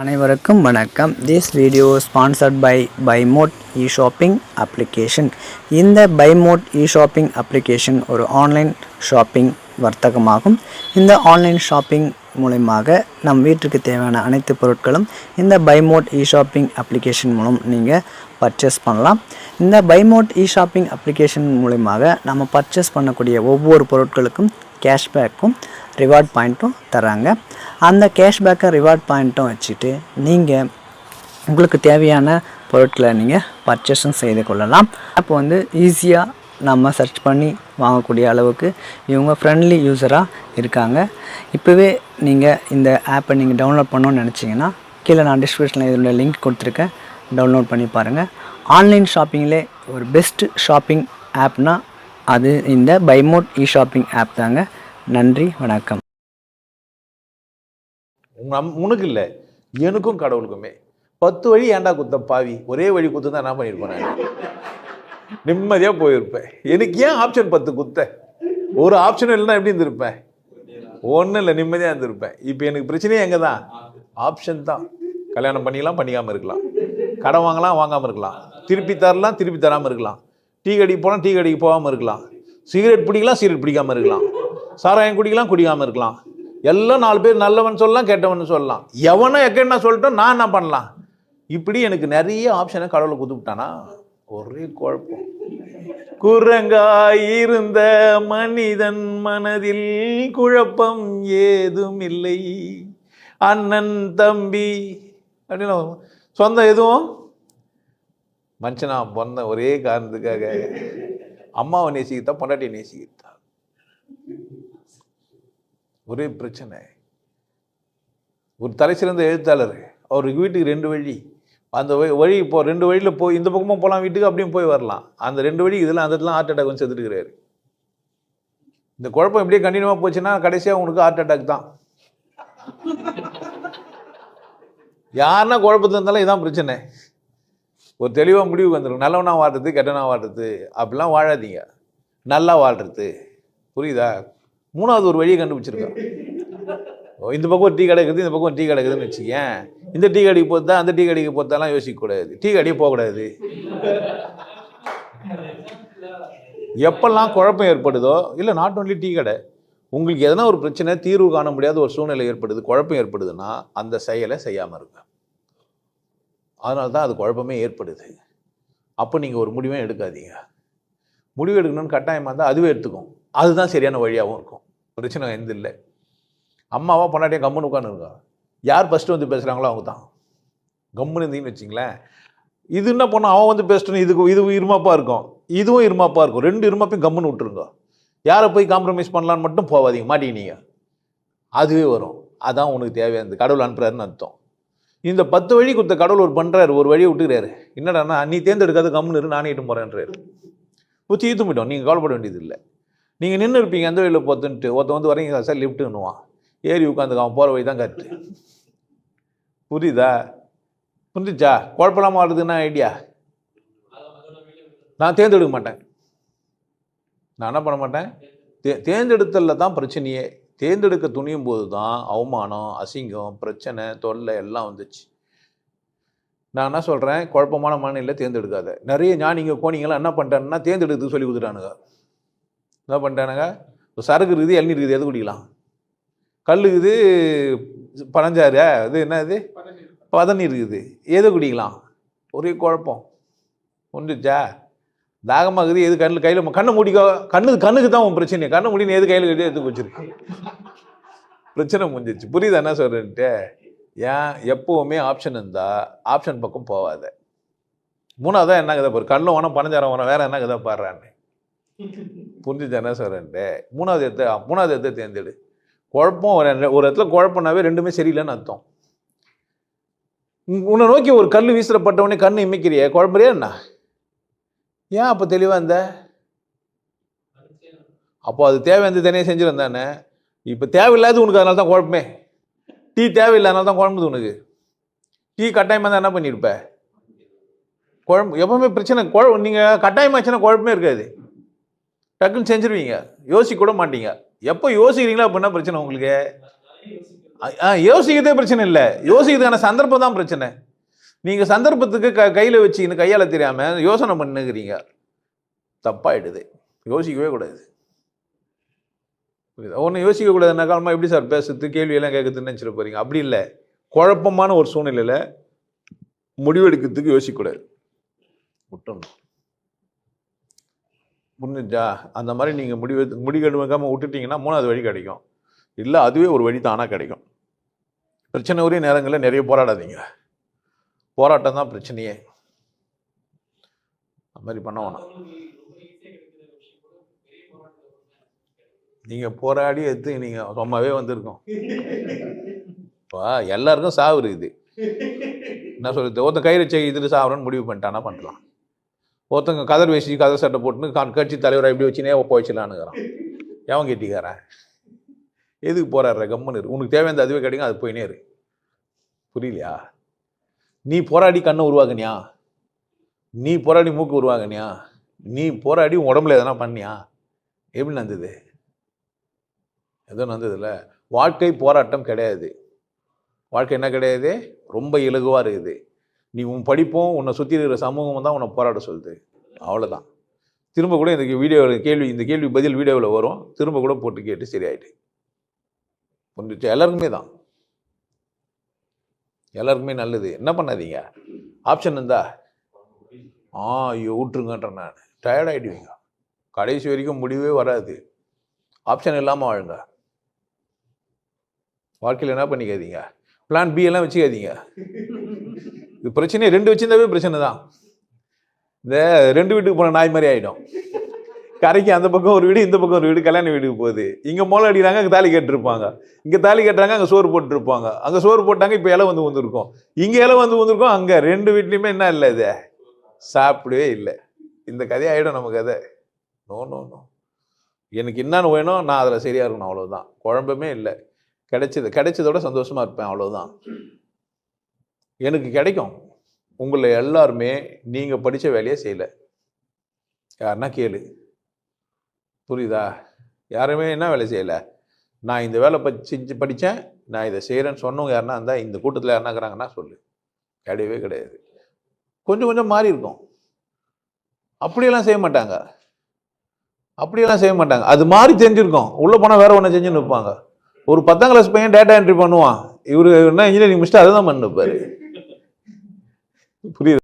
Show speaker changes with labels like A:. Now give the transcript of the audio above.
A: அனைவருக்கும் வணக்கம். This video sponsored by Bymod e shopping application இந்த பைமோட் இ ஷாப்பிங் அப்ளிகேஷன் ஒரு ஆன்லைன் ஷாப்பிங் வர்த்தகமாகும். இந்த ஆன்லைன் ஷாப்பிங் மூலயமாக நம் வீட்டுக்கு தேவையான அனைத்து பொருட்களும் இந்த பைமோட் இ ஷாப்பிங் அப்ளிகேஷன் மூலம் நீங்கள் பர்ச்சேஸ் பண்ணலாம். இந்த பைமோட் இ ஷாப்பிங் அப்ளிகேஷன் மூலயமாக நம்ம பர்ச்சேஸ் பண்ணக்கூடிய ஒவ்வொரு பொருட்களுக்கும் கேஷ்பேக்கும் ரிவார்ட் பாயிண்ட்டும் தராங்க அந்த கேஷ்பேக்கை ரிவார்ட் பாயிண்ட்டும் வச்சுட்டு நீங்கள் உங்களுக்கு தேவையான பொருட்களை நீங்கள் பர்ச்சேஸும் செய்து கொள்ளலாம். அப்போ வந்து ஈஸியாக நம்ம சர்ச் பண்ணி வாங்கக்கூடிய அளவுக்கு இவங்க ஃப்ரெண்ட்லி யூஸராக இருக்காங்க. இப்போவே நீங்கள் இந்த ஆப்பை நீங்கள் டவுன்லோட் பண்ணணும்னு நினச்சிங்கன்னா கீழே நான் டிஸ்கிரிப்ஷனில் இதோட லிங்க் கொடுத்துருக்கேன். டவுன்லோட் பண்ணி பாருங்கள் ஆன்லைன் ஷாப்பிங்கிலே ஒரு பெஸ்ட்டு ஷாப்பிங் ஆப்னால் அது இந்த பைமோட் இ ஷாப்பிங் ஆப் தாங்க. நன்றி வணக்கம்.
B: நம் உனக்கு இல்லை எனக்கும் கடவுளுக்குமே. பத்து வழி ஏன்டா குத்த பாவி? ஒரே வழி குத்து தான் என்ன பண்ணியிருப்பேன் நான். நிம்மதியாக போயிருப்பேன். எனக்கு ஏன் ஆப்ஷன் பத்து குத்த? ஒரு ஆப்ஷன் இல்லைன்னா எப்படி இருந்திருப்பேன்? ஒன்றும் இல்லை நிம்மதியாக இருந்திருப்பேன். இப்போ எனக்கு பிரச்சனையே எங்கே தான் ஆப்ஷன் தான். கல்யாணம் பண்ணிக்கலாம் பண்ணிக்காமல் இருக்கலாம். கடன் வாங்கலாம் வாங்காமல் இருக்கலாம். திருப்பி தரலாம் திருப்பி தராமல் இருக்கலாம். டீ கடைக்கு போனால் டீ கடைக்கு போகாமல் இருக்கலாம். சிகரெட் பிடிக்கலாம் சிகரெட் பிடிக்காமல் இருக்கலாம். சாராயம் குடிக்கலாம் குடிக்காமல் இருக்கலாம். எல்லாம் நாலு பேர் நல்லவன் சொல்லலாம் கெட்டவன் சொல்லலாம். எவனோ எக்கன்னா சொல்லிட்டோம் நான் என்ன பண்ணலாம்? இப்படி எனக்கு நிறைய ஆப்ஷனை கடவுளை குத்துவிட்டானா ஒரே குழப்பம். குரங்காய் இருந்த மனிதன் மனதில் குழப்பம் ஏதும் இல்லை அண்ணன் தம்பி அப்படின்னு சொந்தம் எதுவும்? மனுஷனா பிறந்த ஒரே காரணத்துக்காக அம்மாவை நேசிக்கிட்டா பொண்டாட்டியை நேசிக்கிட்டா ஒரே பிரச்சனை. ஒரு தலை சிறந்த எழுத்தாளர் அவருக்கு வீட்டுக்கு ரெண்டு வழி. அந்த வழி- இப்போ ரெண்டு வழியில் போய் இந்த பக்கமும் போகலாம் வீட்டுக்கு அப்படியும் போய் வரலாம். அந்த ரெண்டு வழி இதெல்லாம் அந்த இடத்துல ஹார்ட் அட்டாக் வந்து செத்துட்டுருக்காரு இந்த குழப்பம் இப்படியே கண்டினியூவாக போச்சுன்னா கடைசியாக உங்களுக்கு ஹார்ட் அட்டாக் தான். யாருன்னா குழப்பத்தில் இருந்தாலும் இதான் பிரச்சனை. ஒரு தெளிவாக முடிவுக்கு வந்துடும் நல்லவனா வாழ்றது கெட்டவனா வாழ்றது. அப்படிலாம் வாழாதீங்க. நல்லா வாழ்றது. புரியுதா? மூணாவது ஒரு வழியை கண்டுபிடிச்சிருக்கோம் ஓ, இந்த பக்கம் ஒரு டீ கடை இருக்குது இந்த பக்கம் ஒரு டீ கடை இருக்குதுன்னு வச்சுக்கேன். இந்த டீ கடைக்கு போத்தா அந்த டீ கடைக்கு போத்தாலாம் யோசிக்கக்கூடாது. டீ கடையே போகக்கூடாது. எப்பெல்லாம் குழப்பம் ஏற்படுதோ இல்லை நாட் ஒன்லி டீ கடை உங்களுக்கு எதனா ஒரு பிரச்சனை தீர்வு காண முடியாத ஒரு சூழ்நிலை ஏற்படுது குழப்பம் ஏற்படுதுன்னா அந்த செயலை செய்யாமல் இருங்க. அதனால தான் அது குழப்பமே ஏற்படுது. அப்போ நீங்கள் ஒரு முடிவே எடுக்காதீங்க. முடிவு எடுக்கணும்னு கட்டாயமாக இருந்தால் அதுவே எடுத்துக்கும். அதுதான் சரியான வழியாகவும் இருக்கும். பிரச்சனை எந்த இல்லை. அம்மாவா பொண்டாட்டியும் கம்முன்னு உட்காந்துருக்கா யார் ஃபஸ்ட்டு வந்து பேசுகிறாங்களோ அவங்க தான் கம்முன்னு இருந்தீங்கன்னு வச்சிங்களேன் இது என்ன பண்ணோம் அவன் வந்து பேசணும் இதுக்கு இது இருமாப்பாக இருக்கும். இதுவும் இருமாப்பாக இருக்கும். ரெண்டு இருமாப்பையும் கம்முன்னு விட்டுருங்க. யாரை போய் காம்ப்ரமைஸ் பண்ணலான்னு மட்டும் போகாதீங்க மாட்டீங்க அதுவே வரும். அதான் உனக்கு தேவையானது கடவுள் அனுப்புறாருன்னு அர்த்தம். இந்த பத்து வழி கொடுத்த கடவுள் ஒரு பண்ணுறாரு ஒரு வழியை விட்டுக்கிறாரு. என்னடானா நீ தேர்ந்தெடுக்காத கம்முன்னு இரு. நானே இட்டு போகிறேன்றாரு பூச்சி ஈத்து போயிட்டோம். நீங்கள் கவலைப்பட வேண்டியது இல்லை. நீங்கள் நின்று இருப்பீங்க எந்த வழியில் போத்துன்ட்டு ஒருத்தன் வந்து வரீங்க சார் லிஃப்ட்டுன்னுவான். ஏறி உட்காந்துக்க அவன் போகிற வழி தான் கரெக்டு புரியுதா? புரிஞ்சுச்சா? குழப்பலாமல் வருதுன்னா ஐடியா நான் தேர்ந்தெடுக்க மாட்டேன். நான் என்ன பண்ண மாட்டேன்? தே தேர்ந்தெடுத்தலில் தான் பிரச்சனையே. தேர்ந்தெடுக்க துணியும் போது தான் அவமானம் அசிங்கம் பிரச்சனை தொல்லை எல்லாம் வந்துச்சு. நான் என்ன சொல்கிறேன் குழப்பமான மனநிலையில் தேர்ந்தெடுக்காத. நிறைய ஞானிங்க கோணிங்களாம் என்ன பண்ணிட்டேன்னா தேர்ந்தெடுத்து சொல்லி கொடுத்துட்டானுங்க. என்ன பண்ணிட்டானுங்க? இப்போ சரக்கு இருக்குது இளநீர் இருக்குது எது குடிக்கலாம். கல் இருக்குது பனஞ்சாறு இது என்ன இது? பதநீர் இருக்குது எது குடிக்கலாம்? ஒரே குழப்பம். ஒன்றுச்சா இருக்குது எது கண்ணில் கையில் கண்ணை மூடிக்கோ கண்ணு கண்ணுக்கு தான் உன் பிரச்சனை கண்ணை முடின்னு எது கையில் கட்டி எடுத்து வச்சிருக்கு? பிரச்சனை முடிஞ்சிச்சு புரியுதா என்ன சொல்கிறேன்ட்டு ஏன் எப்போவுமே ஆப்ஷன் இருந்தால் ஆப்ஷன் பக்கம் போகாத. மூணாவதாக என்ன கதை பாரு? கண்ணில் வேணா பனஞ்சாரம் வேணா வேறு என்ன கதை பாடுறான்னு. புரிஞ்சுச்சா என்ன சொல்கிறேன்ட்டு மூணாவது இடத்த மூணாவது இடத்த தேர்ந்தெடு. குழப்பம் ஒரு இடத்துல குழப்பம்னாவே ரெண்டுமே சரியில்லைன்னு அர்த்தம். உன்னை நோக்கி ஒரு கல் வீசுறப்பட்டவனே கண்ணு இமைக்கிறிய குழம்புறியா என்ன? ஏன் அப்போ தெளிவாக இருந்த? அப்போ அது தேவை இருந்து தனியாக செஞ்சுருந்தானே தானே இப்போ தேவையில்லாத உனக்கு அதனால தான் குழப்பமே. டீ தேவையில்லாதனால தான் குழம்புது உனக்கு. டீ கட்டாயமாக தான் என்ன பண்ணியிருப்ப குழம்பு எப்பவுமே பிரச்சனை குழ நீங்கள் கட்டாயமாச்சுன்னா குழப்பமே இருக்காது. டக்குன்னு செஞ்சிருவீங்க. யோசிக்க கூட மாட்டீங்க. எப்போ யோசிக்கிறீங்களோ அப்படின்னா பிரச்சனை உங்களுக்கு. ஆ, யோசிக்கிறதே பிரச்சனை இல்லை. யோசிக்கிறதுக்கான சந்தர்ப்பம் தான் பிரச்சனை. நீங்கள் சந்தர்ப்பத்துக்கு க கையில் வச்சுக்கின்னு கையால் தெரியாமல் யோசனை பண்ணுகிறீங்க. தப்பாயிடுது. யோசிக்கவே கூடாது. ஒன்று யோசிக்க கூடாதுன்னா காலமாக எப்படி சார் பேசுறது? கேள்வியெல்லாம் கேட்கறதுன்னு நினச்சிட போகிறீங்க அப்படி இல்லை. குழப்பமான ஒரு சூழ்நிலையில் முடிவெடுக்கிறதுக்கு யோசிக்கக்கூடாது விட்டுறணும் புரிஞ்சுச்சா அந்த மாதிரி நீங்கள் முடிவு முடிவெடுக்காமல் விட்டுட்டீங்கன்னா மூணாவது வழி கிடைக்கும். இல்லை அதுவே ஒரு வழி தானாக கிடைக்கும். பிரச்சனை உரிய நேரங்களில் நிறைய போராடாதீங்க. போராட்டம் தான் பிரச்சனையே. அந்த மாதிரி பண்ண வேணாம். நீங்கள் போராடி எடுத்து நீங்கள் சும்மாவே வந்திருக்கோம். இப்போ எல்லாருக்கும் சாவு இருக்குது. என்ன சொல்கிறது ஒருத்தன் கயிறு வச்சு இதில் முடிவு பண்ணிட்டானா பண்ணலாம். ஒருத்தங்க கதர் வேசி கதர் சட்டை போட்டுன்னு கான் கட்சி தலைவரை இப்படி வச்சுனே போயிச்சலான்னுக்கிறான். எவன் கேட்டிக்காரன்? எதுக்கு போறாரு கம்முன்னு இரு. உனக்கு தேவையான அதுவே கிடைக்கும் அது போயினே இரு. புரியலையா? நீ போராடி கண்ணை உருவாக்குனியா? நீ போராடி மூக்கு உருவாக்குனியா? நீ போராடி உன் உடம்புல எதனா பண்ணியா? எப்படி நடந்தது? எதுவும் நடந்ததில்ல. வாழ்க்கை போராட்டம் கிடையாது. வாழ்க்கை என்ன கிடையாது? ரொம்ப இலகுவாக இருக்குது. நீ உன் படிப்பும் உன்னை சுற்றி இருக்கிற சமூகமும் தான் உன்னை போராட சொல்லுது. அவ்வளோதான் திரும்ப கூட இந்த வீடியோ கேள்வி இந்த கேள்வி பதில் வீடியோவில் வரும். திரும்ப கூட போட்டு கேட்டு சரியாயிட்டு. கொஞ்சம் எல்லாருக்குமே தான். எல்லாருக்குமே நல்லது. என்ன பண்ணாதீங்க? ஆப்ஷன் இருந்தா? ஆ ஐயோ விட்டுருங்கன்றேன் நான். டயர்ட் ஆகிடுவீங்க கடைசி வரைக்கும் முடிவே வராது. ஆப்ஷன் இல்லாமல் வாழுங்க. வாழ்க்கையில் என்ன பண்ணிக்காதீங்க? பிளான் பி எல்லாம் வச்சுக்காதீங்க. இது பிரச்சனையே ரெண்டு வச்சிருந்தாவே பிரச்சனை தான் இந்த ரெண்டு வீட்டுக்கு போன நாய் மாதிரி ஆகிடும் கரைக்கு அந்த பக்கம் ஒரு வீடு இந்த பக்கம் ஒரு வீடு கல்யாண வீட்டுக்கு போகுது. இங்கே மோளம் அடிக்கிறாங்க அங்கே தாலி கட்டிருப்பாங்க. இங்கே தாலி கட்டுறாங்க அங்கே சோறு போட்டுருப்பாங்க. அங்கே சோறு போட்டாங்க இப்போ இலை வந்து வந்திருக்கும் இங்கே இலை வந்து வந்திருக்கும் அங்கே ரெண்டு வீட்லேயுமே என்ன இல்லை இது? சாப்பிடவே இல்லை. இந்த கதையாகிடும் நம்ம கதை நோ நோ நோ எனக்கு என்னென்னு வேணும் நான் அதில் சரியாக இருக்கணும் அவ்வளோதான் குழம்புமே இல்லை. கிடைச்சது கிடைச்சதோட சந்தோஷமாக இருப்பேன் அவ்வளோதான் எனக்கு கிடைக்கும். உங்களை எல்லாருமே நீங்கள் படித்த வேலையை செய்யலை. யாருன்னா கேளு. புரியுதா? யாருமே என்ன வேலை செய்யலை? நான் இந்த வேலை ப செஞ்சு படித்தேன் நான் இதை செய்கிறேன்னு சொன்னவங்க யாருன்னா இருந்தால் இந்த கூட்டத்தில் யாருனாக்குறாங்கன்னா இருக்கிறாங்கன்னா சொல்லு. கிடையவே கிடையாது. கொஞ்சம் கொஞ்சம் மாறி இருக்கும். அப்படியெல்லாம் செய்ய மாட்டாங்க. அப்படியெல்லாம் செய்ய மாட்டாங்க. அது மாதிரி தெரிஞ்சிருக்கோம் உள்ளே போனால் வேற ஒன்று செஞ்சுன்னு இருப்பாங்க. ஒரு பத்தாம் கிளாஸ் பையன் டேட்டா என்ட்ரி பண்ணுவான். இவரு என்ன இன்ஜினியரிங் முடிச்சுட்டு அதை தான் பண்ணிருப்பாரு. புரியுது